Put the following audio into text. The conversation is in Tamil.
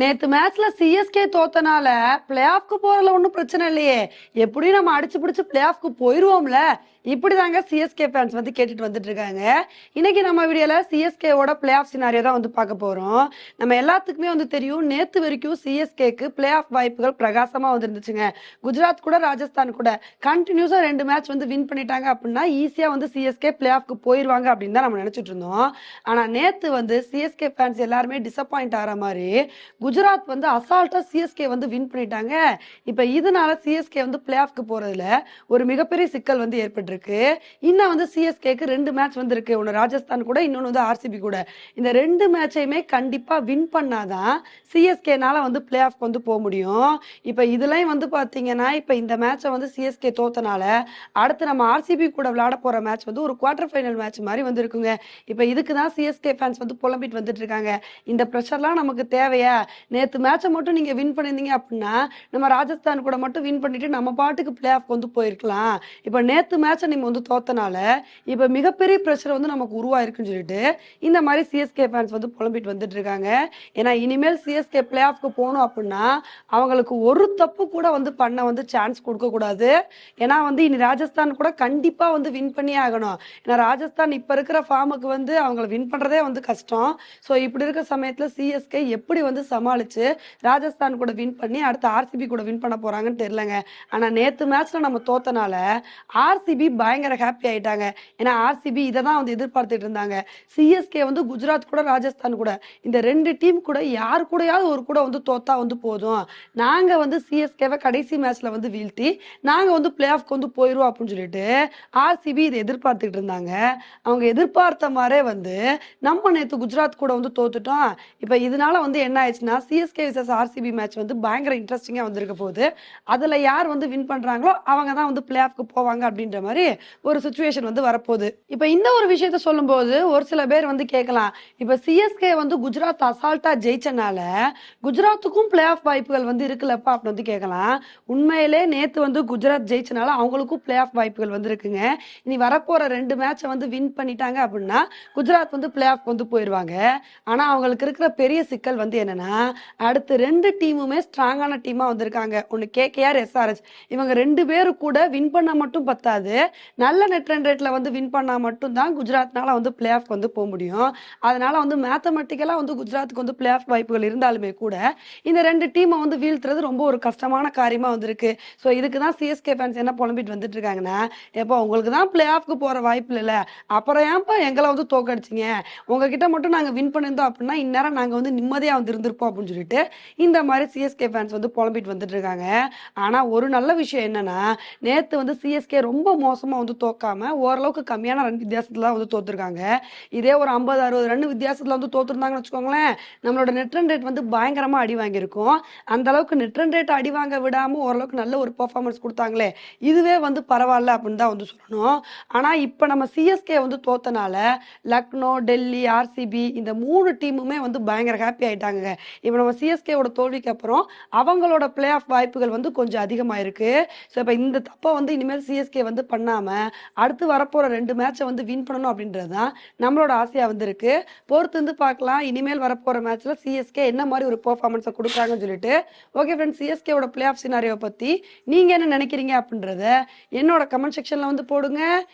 நேத்து மேட்ச்ல சிஎஸ்கே தோத்தனால பிளே ஆஃப்க்கு போறதுல ஒன்றும் பிரச்சனை இல்லையே. எப்படியும் நம்ம அடிச்சு பிடிச்சி பிளே ஆஃப்க்கு போயிருவோம்ல. இப்படிதாங்க சிஎஸ்கே ஃபேன்ஸ் வந்து கேட்டுட்டு வந்துட்டு இருக்காங்க. இன்னைக்கு நம்ம வீடியோல சிஎஸ்கேவோட பிளே ஆஃப் சினாரியோ தான் வந்து பார்க்க போறோம். நம்ம எல்லாத்துக்குமே வந்து தெரியும் நேத்து வரைக்கும் சிஎஸ்கேக்கு பிளே ஆஃப் வாய்ப்புகள் பிரகாசமா வந்துருந்துச்சுங்க. குஜராத் கூட ராஜஸ்தான் கூட. கண்டினியூஸா ரெண்டு மேட்ச் வந்து வின் பண்ணிட்டாங்க அப்படின்னா ஈஸியா வந்து சிஎஸ்கே பிளே ஆஃப்க்கு போயிருவாங்க அப்படின்னு தான் நம்ம நினைச்சிட்டு இருந்தோம். ஆனா நேத்து வந்து சிஎஸ்கே ஃபேன்ஸ் எல்லாருமே டிசப்பாயிண்ட் ஆகிற மாதிரி குஜராத் வந்து அசால்ட்டாக சிஎஸ்கே வந்து வின் பண்ணிட்டாங்க. இப்போ இதனால சிஎஸ்கே வந்து பிளே ஆஃப்க்கு போகிறதுல ஒரு மிகப்பெரிய சிக்கல் வந்து ஏற்பட்டிருக்கு. இன்னும் வந்து சிஎஸ்கேக்கு ரெண்டு மேட்ச் வந்து இருக்கு ராஜஸ்தான் கூட இன்னொன்று வந்து ஆர்சிபி கூட. இந்த ரெண்டு மேட்சையுமே கண்டிப்பாக வின் பண்ணாதான் சிஎஸ்கேனால வந்து பிளே ஆஃப்க்கு வந்து போக முடியும். இப்போ இதுலையும் வந்து பார்த்தீங்கன்னா இப்போ இந்த மேட்சை வந்து சிஎஸ்கே தோத்தனால அடுத்து நம்ம ஆர்சிபி கூட விளையாட போகிற மேட்ச் வந்து ஒரு குவார்டர் ஃபைனல் மேட்ச் மாதிரி வந்து இருக்குங்க இதுக்கு தான் சிஎஸ்கே ஃபேன்ஸ் வந்து புலம்பிட்டு வந்துட்டு இருக்காங்க. இந்த ப்ரெஷர்லாம் நமக்கு தேவையா? நேத்து மேட்சை மட்டும் நீங்க வின் பண்ணியிருந்தீங்க அப்படின்னா நம்ம ராஜஸ்தான் கூட மட்டும் வின் பண்ணிட்டு நம்ம பாட்டுக்கு பிளே ஆஃப் வந்து போயிருக்கலாம். இப்ப நேத்து மேட்சை நீங்க வந்து தோத்தனால இப்ப மிகப்பெரிய ப்ரெஷர் வந்து நமக்கு உருவாயிருக்குன்னு சொல்லிட்டு இந்த மாதிரி சிஎஸ்கே ஃபேன்ஸ் வந்து புலம்பிட்டு வந்துட்டு இருக்காங்க. ஏன்னா இனிமேல் சிஎஸ்கே பிளே ஆஃப்க்கு போகணும் அப்படின்னா அவங்களுக்கு ஒரு தப்பு கூட வந்து பண்ண வந்து சான்ஸ் கொடுக்கக்கூடாது ஏன்னா வந்து இனி ராஜஸ்தான் கூட கண்டிப்பா வந்து வின் பண்ணியே ஆகணும். ஏன்னா ராஜஸ்தான் இப்போ இருக்கிற ஃபார்முக்கு வந்து அவங்கள வின் பண்றதே வந்து கஷ்டம். ஸோ இப்படி இருக்கிற சமயத்தில் சிஎஸ்கே எப்படி வந்து சமாளிச்சு ராஜஸ்தான் கூட வின் பண்ணி அடுத்து ஆர்சிபி கூட வின் பண்ண போறாங்கன்னு தெரிலங்க ஆனா நேத்து மேட்ச்ல நம்ம தோத்தனால ஆர்சிபி பயங்கர ஹாப்பி ஆயிட்டாங்க. ஏன்னா ஆர்சிபி இதை தான் வந்து எதிர்பார்த்துட்டு இருந்தாங்க. சிஎஸ்கே வந்து குஜராத் கூட ராஜஸ்தான் கூட. இந்த ரெண்டு டீம் கூட யார் கூடயாவது ஒரு கூட வந்து தோத்தா வந்து போதும். நாங்க வந்து சிஎஸ்கேவை கடைசி மேட்ச்ல வந்து வீழ்த்தி நாங்க வந்து பிளே ஆஃப்க்கு வந்து போயிருவோம் அப்படின்னு சொல்லிட்டு ஆர்சிபி இதை எதிர்பார்த்துக்கிட்டு இருந்தாங்க. அவங்க எதிர்பார்த்த மாதிரியே வந்து நம்ம நேத்து குஜராத் கூட வந்து தோத்துட்டோம். இப்ப இதனால வந்து என்ன ஆயிடுச்சுன்னா சிஎஸ்கே விசஸ் ஆர்சிபி மேட்ச் வந்து பயங்கர இன்ட்ரெஸ்டிங்காக வந்திருக்க போகுது. அதில் யார் வந்து வின் பண்ணுறாங்களோ அவங்க தான் வந்து பிளே ஆஃப்க்கு போவாங்க அப்படின்ற மாதிரி ஒரு சுச்சுவேஷன் வந்து வரப்போகுது. இப்போ இந்த ஒரு விஷயத்த சொல்லும்போது ஒரு சில பேர் வந்து கேட்கலாம். இப்போ சிஎஸ்கே வந்து குஜராத் அசால்ட்டாக ஜெயிச்சனால குஜராத்துக்கும் பிளே ஆஃப் வாய்ப்புகள் வந்து இருக்குல்லப்பா அப்படின்னு வந்து கேட்கலாம். உண்மையிலே நேற்று வந்து குஜராத் ஜெயிச்சனால அவங்களுக்கும் பிளே ஆஃப் வாய்ப்புகள் வந்து இருக்குங்க. இனி வரப்போகிற ரெண்டு மேட்சை வந்து வின் பண்ணிட்டாங்க அப்படின்னா குஜராத் வந்து பிளே ஆஃப் வந்து போயிடுவாங்க ஆனால் அவங்களுக்கு இருக்கிற பெரிய சிக்கல் வந்து என்னன்னா அடுத்து ரெண்டு டீமுமே ஸ்ட்ராங்கான டீமா வந்திருக்காங்க. ஒன்னு கேகேஆர் எஸ்ஆர்எஸ் இவங்க ரெண்டு பேரும் கூட வின் பண்ணா மட்டும் பத்தாது. நல்ல நெட் ரன் ரேட்ல வந்து வின் பண்ணா மட்டும் தான் குஜராத்னால வந்து பிளே ஆஃப் வந்து போக முடியும். அதனால வந்து மேத்தமெட்டிக்கலா வந்து குஜராத்துக்கு வந்து பிளே ஆஃப் வாய்ப்புகள் இருந்தாலுமே கூட இந்த ரெண்டு டீமை வந்து வீழ்த்துறது ரொம்ப ஒரு கஷ்டமான காரியமா வந்திருக்கு. ஸோ இதுக்கு தான் சிஎஸ்கே ஃபேன்ஸ் என்ன புலம்பிட்டு வந்துட்டு இருக்காங்கன்னா எப்போ உங்களுக்கு தான் பிளே ஆஃப்க்கு போகிற வாய்ப்பு இல்லை. அப்புறம் ஏன்ப்பா எங்களை வந்து தோக்கடிச்சிங்க? உங்ககிட்ட மட்டும் நாங்கள் வின் பண்ணியிருந்தோம் அப்படின்னா இந்நேரம் நாங்கள் வந்து நிம்மதியாக வந்து இருந்திருப்போம். அப்படின்னு சொல்லிட்டு இந்த மாதிரி சிஎஸ்கே ஃபேன்ஸ் வந்து புலம்பிட்டு வந்துட்டு இருக்காங்க. ஆனால் ஒரு நல்ல விஷயம் என்னன்னா நேற்று வந்து சிஎஸ்கே ரொம்ப மோசமாக வந்து தோக்காம ஓரளவுக்கு கம்மியான ரன் வித்தியாசத்தில் தான் வந்து தோத்துருக்காங்க. இதே ஒரு ஐம்பது அறுபது ரன் வித்தியாசத்தில் வந்து தோத்துருந்தாங்கன்னு வச்சுக்கோங்களேன் நம்மளோட நெட் ரன் ரேட் வந்து பயங்கரமாக அடி வாங்கியிருக்கும். அந்த அளவுக்கு நெட் ரன் ரேட் அடி வாங்க விடாமல் ஓரளவுக்கு நல்ல ஒரு பர்ஃபார்மன்ஸ் கொடுத்தாங்களே இதுவே வந்து பரவாயில்ல அப்படின்னு தான் வந்து சொல்லணும். ஆனால் இப்போ நம்ம சிஎஸ்கே வந்து தோத்தனால லக்னோ டெல்லி ஆர்சிபி இந்த மூணு டீமுமே வந்து பயங்கர ஹாப்பி ஆயிட்டாங்க இப்போ நம்ம சிஎஸ்கேவோட தோல்விக்கு அப்புறம் அவங்களோட பிளே ஆஃப் வாய்ப்புகள் வந்து கொஞ்சம் அதிகமாயிருக்கு ஸோ இப்போ இந்த தப்பை வந்து இனிமேல் சிஎஸ்கே வந்து பண்ணாமல் அடுத்து வரப்போகிற ரெண்டு மேட்சை வந்து வின் பண்ணணும் அப்படின்றது தான் நம்மளோட ஆசையாக வந்துருக்கு. பொறுத்து வந்து பார்க்கலாம். இனிமேல் வரப்போகிற மேட்ச்சில் சிஎஸ்கே என்ன மாதிரி ஒரு பெர்ஃபார்மன்ஸை கொடுக்குறாங்கன்னு சொல்லிட்டு. ஓகே ஃப்ரெண்ட்ஸ் சிஎஸ்கேவோட பிளே ஆஃப் சினாரியோ பற்றி நீங்கள் என்ன நினைக்கிறீங்க அப்படின்றத என்னோட கமெண்ட் செக்ஷனில் வந்து போடுங்க.